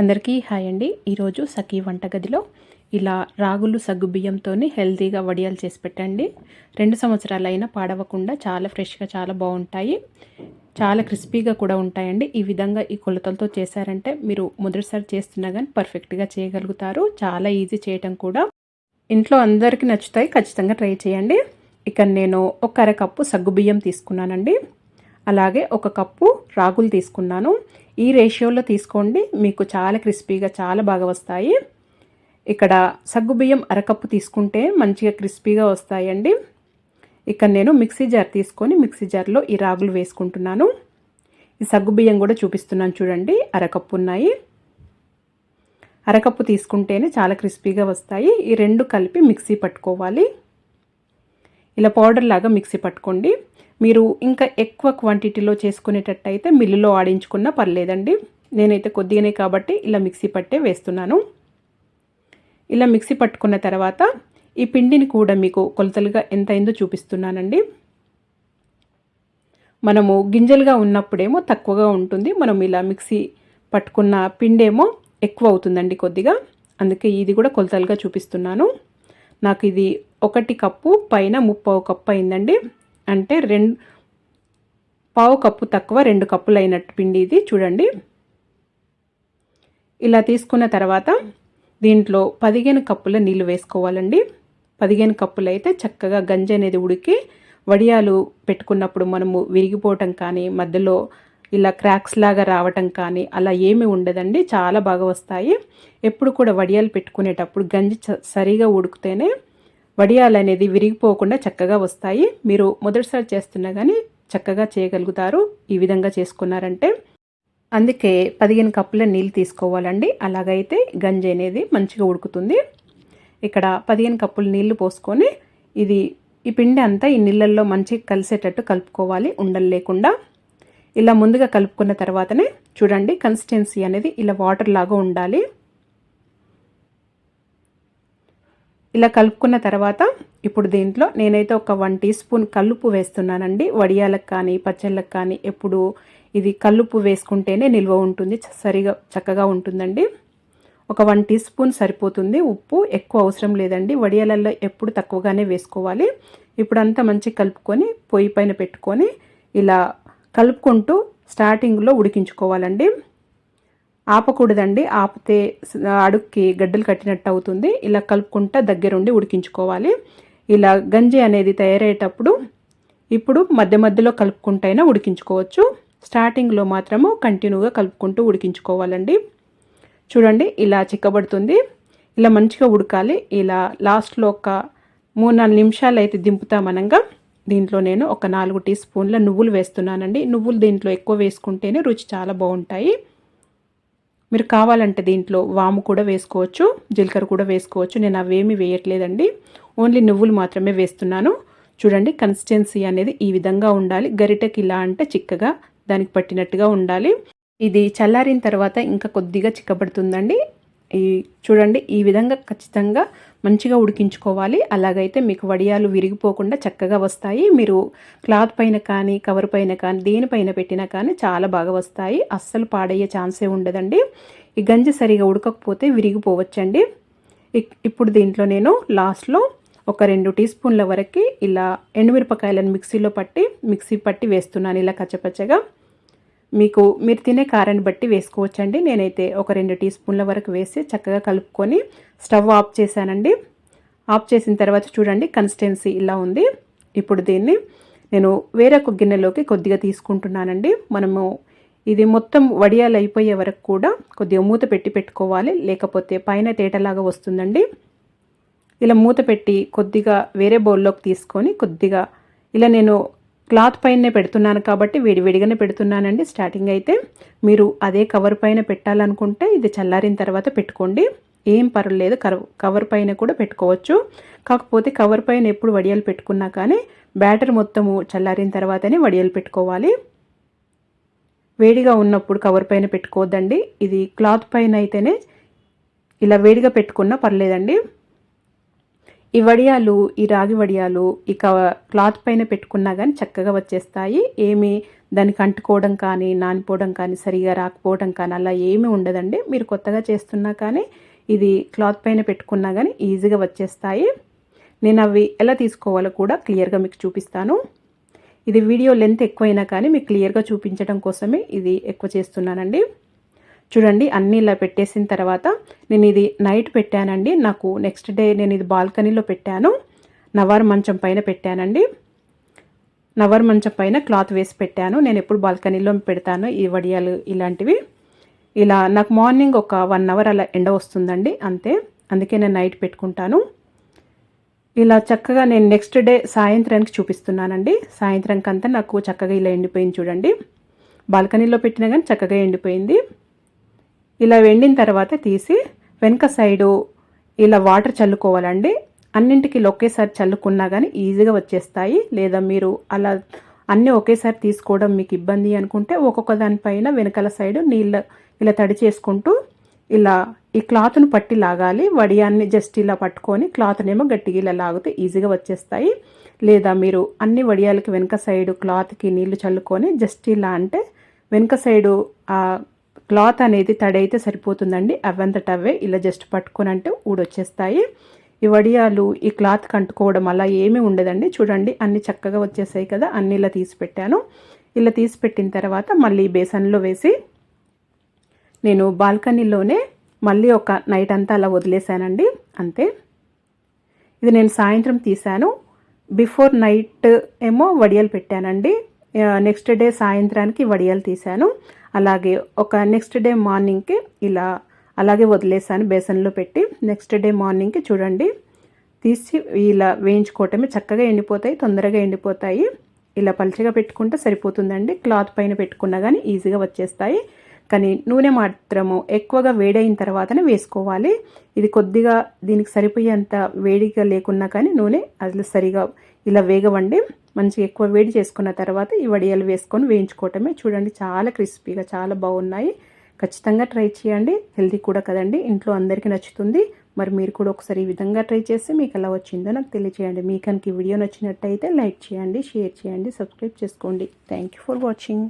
అందరికీ హాయ్ అండి. ఈరోజు సఖీ వంటగదిలో ఇలా రాగులు సగ్గుబియ్యంతోనే హెల్తీగా వడియాలు చేసి పెట్టండి. రెండు సంవత్సరాలైనా పాడవకుండా చాలా ఫ్రెష్గా చాలా బాగుంటాయి. చాలా క్రిస్పీగా కూడా ఉంటాయండి. ఈ విధంగా ఈ కొలతలతో చేశారంటే మీరు మొదటిసారి చేస్తున్నా కానీ పర్ఫెక్ట్గా చేయగలుగుతారు. చాలా ఈజీ చేయటం కూడా. ఇంట్లో అందరికీ నచ్చుతాయి. ఖచ్చితంగా ట్రై చేయండి. ఇక నేను ఒక అరకప్పు సగ్గు బియ్యం తీసుకున్నానండి. అలాగే ఒక కప్పు రాగులు తీసుకున్నాను. ఈ రేషియోలో తీసుకోండి. మీకు చాలా క్రిస్పీగా చాలా బాగా వస్తాయి. ఇక్కడ సగ్గుబియ్యం అరకప్పు తీసుకుంటే మంచిగా క్రిస్పీగా వస్తాయండి. ఇక్కడ నేను మిక్సీ జార్ తీసుకొని మిక్సీ జార్లో ఈ రాగులు వేసుకుంటున్నాను. ఈ సగ్గుబియ్యం కూడా చూపిస్తున్నాను చూడండి. అరకప్పు ఉన్నాయి. అరకప్పు తీసుకుంటేనే చాలా క్రిస్పీగా వస్తాయి. ఈ రెండు కలిపి మిక్సీ పట్టుకోవాలి. ఇలా పౌడర్ లాగా మిక్సీ పట్టుకోండి. మీరు ఇంకా ఎక్కువ క్వాంటిటీలో చేసుకునేటట్టయితే మిల్లులో ఆడించుకున్నా పర్లేదండి. నేనైతే కొద్దిగానే కాబట్టి ఇలా మిక్సీ పట్టే వేస్తున్నాను. ఇలా మిక్సీ పట్టుకున్న తర్వాత ఈ పిండిని కూడా మీకు కొలతలుగా ఎంత అయిందో చూపిస్తున్నానండి. మనము గింజలుగా ఉన్నప్పుడేమో తక్కువగా ఉంటుంది. మనం ఇలా మిక్సీ పట్టుకున్న పిండేమో ఎక్కువ అవుతుందండి కొద్దిగా. అందుకే ఇది కూడా కొలతలుగా చూపిస్తున్నాను. నాకు ఇది ఒకటి కప్పు పైన ముప్పావు కప్పు అయిందండి. అంటే రెండు పావు కప్పు తక్కువ రెండు కప్పులు అయినట్టు పిండి ఇది చూడండి. ఇలా తీసుకున్న తర్వాత దీంట్లో పదిహేను కప్పుల నీళ్ళు వేసుకోవాలండి. పదిహేను కప్పులు అయితే చక్కగా గంజి అనేది ఉడికి వడియాలు పెట్టుకున్నప్పుడు మనము విరిగిపోవటం కానీ మధ్యలో ఇలా క్రాక్స్ లాగా రావటం కానీ అలా ఏమి ఉండదండి. చాలా బాగా వస్తాయి. ఎప్పుడు కూడా వడియాలు పెట్టుకునేటప్పుడు గంజి సరిగా ఉడికితేనే వడియాలు అనేది విరిగిపోకుండా చక్కగా వస్తాయి. మీరు మొదటిసారి చేస్తున్నా కానీ చక్కగా చేయగలుగుతారు. ఈ విధంగా చేసుకున్నారంటే అందుకే పదిహేను కప్పుల నీళ్ళు తీసుకోవాలండి. అలాగైతే గంజి అనేది మంచిగా ఉడుకుతుంది. ఇక్కడ పదిహేను కప్పుల నీళ్ళు పోసుకొని ఇది ఈ పిండి అంతా ఈ నీళ్ళల్లో మంచిగా కలిసేటట్టు కలుపుకోవాలి. ఉండలు లేకుండా. ఇలా ముందుగా కలుపుకున్న తర్వాతనే చూడండి కన్సిస్టెన్సీ అనేది ఇలా వాటర్ లాగా ఉండాలి. ఇలా కలుపుకున్న తర్వాత ఇప్పుడు దీంట్లో నేనైతే ఒక వన్ టీ స్పూన్ కల్లుపు వేస్తున్నానండి. వడియాలకు కానీ పచ్చళ్ళకు కానీ ఎప్పుడు ఇది కల్లుపు వేసుకుంటేనే నిల్వ ఉంటుంది సరిగా చక్కగా ఉంటుందండి. ఒక వన్ టీ స్పూన్ సరిపోతుంది ఉప్పు ఎక్కువ అవసరం లేదండి. వడియాలలో ఎప్పుడు తక్కువగానే వేసుకోవాలి. ఇప్పుడు అంతా మంచిగా కలుపుకొని పొయ్యి పైన పెట్టుకొని ఇలా కలుపుకుంటూ స్టార్టింగ్లో ఉడికించుకోవాలండి. ఆపకూడదండి. ఆపితే అడుక్కి గడ్డలు కట్టినట్టు అవుతుంది. ఇలా కలుపుకుంటా దగ్గరుండి ఉడికించుకోవాలి. ఇలా గంజి అనేది తయారయ్యేటప్పుడు ఇప్పుడు మధ్య మధ్యలో కలుపుకుంటైనా ఉడికించుకోవచ్చు. స్టార్టింగ్లో మాత్రము కంటిన్యూగా కలుపుకుంటూ ఉడికించుకోవాలండి. చూడండి ఇలా చిక్కబడుతుంది. ఇలా మంచిగా ఉడకాలి. ఇలా లాస్ట్లో ఒక మూడు నాలుగు నిమిషాలు అయితే దింపుతామనగా దీంట్లో నేను ఒక నాలుగు టీ స్పూన్ల నువ్వులు వేస్తున్నానండి. నువ్వులు దీంట్లో ఎక్కువ వేసుకుంటేనే రుచి చాలా బాగుంటాయి. మీరు కావాలంటే దీంట్లో వాము కూడా వేసుకోవచ్చు జీలకర్ర కూడా వేసుకోవచ్చు. నేను అవేమీ వేయట్లేదండి. ఓన్లీ నువ్వులు మాత్రమే వేస్తున్నాను. చూడండి కన్సిస్టెన్సీ అనేది ఈ విధంగా ఉండాలి. గరిటెకి ఇలా అంటే చిక్కగా దానికి పట్టినట్టుగా ఉండాలి. ఇది చల్లారిన తర్వాత ఇంకా కొద్దిగా చిక్కబడుతుందండి. ఈ చూడండి ఈ విధంగా ఖచ్చితంగా మంచిగా ఉడికించుకోవాలి. అలాగైతే మీకు వడియాలు విరిగిపోకుండా చక్కగా వస్తాయి. మీరు క్లాత్ పైన కానీ కవర్ పైన కానీ దేనిపైన పెట్టినా కానీ చాలా బాగా వస్తాయి. అస్సలు పాడయ్యే ఛాన్సే ఉండదండి. ఈ గంజి సరిగా ఉడకకపోతే విరిగిపోవచ్చండి. ఇప్పుడు దీంట్లో నేను లాస్ట్లో ఒక రెండు టీ స్పూన్ల వరకు ఇలా ఎండుమిరపకాయలను మిక్సీలో పట్టి మిక్సీ పట్టి వేస్తున్నాను ఇలా కచ్చపచ్చగా. మీకు మీరు తినే కారాన్ని బట్టి వేసుకోవచ్చండి. నేనైతే ఒక రెండు టీ స్పూన్ల వరకు వేసి చక్కగా కలుపుకొని స్టవ్ ఆఫ్ చేశానండి. ఆఫ్ చేసిన తర్వాత చూడండి కన్సిస్టెన్సీ ఇలా ఉంది. ఇప్పుడు దీన్ని నేను వేరొక గిన్నెలోకి కొద్దిగా తీసుకుంటున్నానండి. మనము ఇది మొత్తం వడియాలు అయిపోయే వరకు కూడా కొద్దిగా మూత పెట్టి పెట్టుకోవాలి. లేకపోతే పైన తేటలాగా వస్తుందండి. ఇలా మూత పెట్టి కొద్దిగా వేరే బౌల్లోకి తీసుకొని కొద్దిగా ఇలా నేను క్లాత్ పైనే పెడుతున్నాను కాబట్టి వేడివేడిగానే పెడుతున్నానండి. స్టార్టింగ్ అయితే మీరు అదే కవర్ పైన పెట్టాలనుకుంటే ఇది చల్లారిన తర్వాత పెట్టుకోండి. ఏం పర్వాలేదు కవర్ పైన కూడా పెట్టుకోవచ్చు. కాకపోతే కవర్ పైన ఎప్పుడు వడియాలు పెట్టుకున్నా కానీ బ్యాటర్ మొత్తము చల్లారిన తర్వాతనే వడియాలు పెట్టుకోవాలి. వేడిగా ఉన్నప్పుడు కవర్ పైన పెట్టుకోవద్దండి. ఇది క్లాత్ పైన అయితేనే ఇలా వేడిగా పెట్టుకున్నా పర్లేదండి. ఈ వడియాలు ఈ రాగి వడియాలు ఇక క్లాత్ పైన పెట్టుకున్నా కానీ చక్కగా వచ్చేస్తాయి. ఏమీ దానికి అంటుకోవడం కానీ నానిపోవడం కానీ సరిగా రాకపోవడం కానీ అలా ఏమీ ఉండదండి. మీరు కొత్తగా చేస్తున్నా కానీ ఇది క్లాత్ పైన పెట్టుకున్నా కానీ ఈజీగా వచ్చేస్తాయి. నేను అవి ఎలా తీసుకోవాలో కూడా క్లియర్గా మీకు చూపిస్తాను. ఇది వీడియో లెంత్ ఎక్కువైనా కానీ మీకు క్లియర్గా చూపించడం కోసమే ఇది ఎక్కువ చేస్తున్నానండి. చూడండి అన్నీ ఇలా పెట్టేసిన తర్వాత నేను ఇది నైట్ పెట్టానండి. నాకు నెక్స్ట్ డే నేను ఇది బాల్కనీలో పెట్టాను. నవారు మంచం పైన పెట్టానండి. నవర్ మంచం పైన క్లాత్ వేసి పెట్టాను. నేను ఎప్పుడు బాల్కనీలో పెడతాను. ఈ వడియాలు ఇలాంటివి. ఇలా నాకు మార్నింగ్ ఒక వన్ అవర్ అలా ఎండ వస్తుందండి అంతే. అందుకే నేను నైట్ పెట్టుకుంటాను. ఇలా చక్కగా నేను నెక్స్ట్ డే సాయంత్రానికి చూపిస్తున్నానండి. సాయంత్రానికి అంతా నాకు చక్కగా ఇలా ఎండిపోయింది చూడండి. బాల్కనీలో పెట్టినా కానీ చక్కగా ఎండిపోయింది. ఇలా వెండిన తర్వాత తీసి వెనక సైడు ఇలా వాటర్ చల్లుకోవాలండి. అన్నింటికి ఒకేసారి చల్లుకున్నా కానీ ఈజీగా వచ్చేస్తాయి. లేదా మీరు అలా అన్నీ ఒకేసారి తీసుకోవడం మీకు ఇబ్బంది అనుకుంటే ఒక్కొక్క దానిపైన వెనకాల సైడ్ నీళ్ళ ఇలా తడి చేసుకుంటూ ఇలా ఈ క్లాత్ను పట్టి లాగాలి. వడియాన్ని జస్ట్ ఇలా పట్టుకొని క్లాత్నేమో గట్టిగా ఇలా లాగితే ఈజీగా వచ్చేస్తాయి. లేదా మీరు అన్ని వడియాలకి వెనక సైడు క్లాత్కి నీళ్ళు చల్లుకొని జస్ట్ ఇలా అంటే వెనక సైడు క్లాత్ అనేది తడి అయితే సరిపోతుందండి. అవంతటవే ఇలా జస్ట్ పట్టుకొని అంటే ఊడొచ్చేస్తాయి. ఈ వడియాలు ఈ క్లాత్ కంటుకోవడం అలా ఏమీ ఉండదండి. చూడండి అన్ని చక్కగా వచ్చేసాయి కదా అన్ని ఇలా తీసి పెట్టాను. ఇలా తీసి పెట్టిన తర్వాత మళ్ళీ బేసన్లో వేసి నేను బాల్కనీలోనే మళ్ళీ ఒక నైట్ అంతా అలా వదిలేశానండి అంతే. ఇది నేను సాయంత్రం తీశాను. బిఫోర్ నైట్ ఏమో వడియాలు పెట్టానండి. నెక్స్ట్ డే సాయంత్రానికి వడియాలు తీశాను. అలాగే ఒక నెక్స్ట్ డే మార్నింగ్కి ఇలా అలాగే వదిలేసాను బేసన్లో పెట్టి. నెక్స్ట్ డే మార్నింగ్కి చూడండి తీసి ఇలా వేయించుకోవటమే చక్కగా ఎండిపోతాయి తొందరగా ఎండిపోతాయి. ఇలా పలుచగా పెట్టుకుంటే సరిపోతుందండి. క్లాత్ పైన పెట్టుకున్నా కానీ ఈజీగా వచ్చేస్తాయి. కానీ నూనె మాత్రము ఎక్కువగా వేడైన తర్వాతనే వేసుకోవాలి. ఇది కొద్దిగా దీనికి సరిపోయేంత వేడిగా లేకున్నా కానీ నూనె అసలు సరిగా ఇలా వేగవండి. మంచిగా ఎక్కువ వేడి చేసుకున్న తర్వాత ఈ వడియాలు వేసుకొని వేయించుకోవటమే చూడండి చాలా క్రిస్పీగా చాలా బాగున్నాయి. ఖచ్చితంగా ట్రై చేయండి. హెల్తీ కూడా కదండి. ఇంట్లో అందరికీ నచ్చుతుంది. మరి మీరు కూడా ఒకసారి ఈ విధంగా ట్రై చేసి మీకు ఎలా వచ్చిందో నాకు తెలియచేయండి. మీ కనుక ఈ వీడియో నచ్చినట్టయితే లైక్ చేయండి షేర్ చేయండి సబ్స్క్రైబ్ చేసుకోండి. Thank you for watching.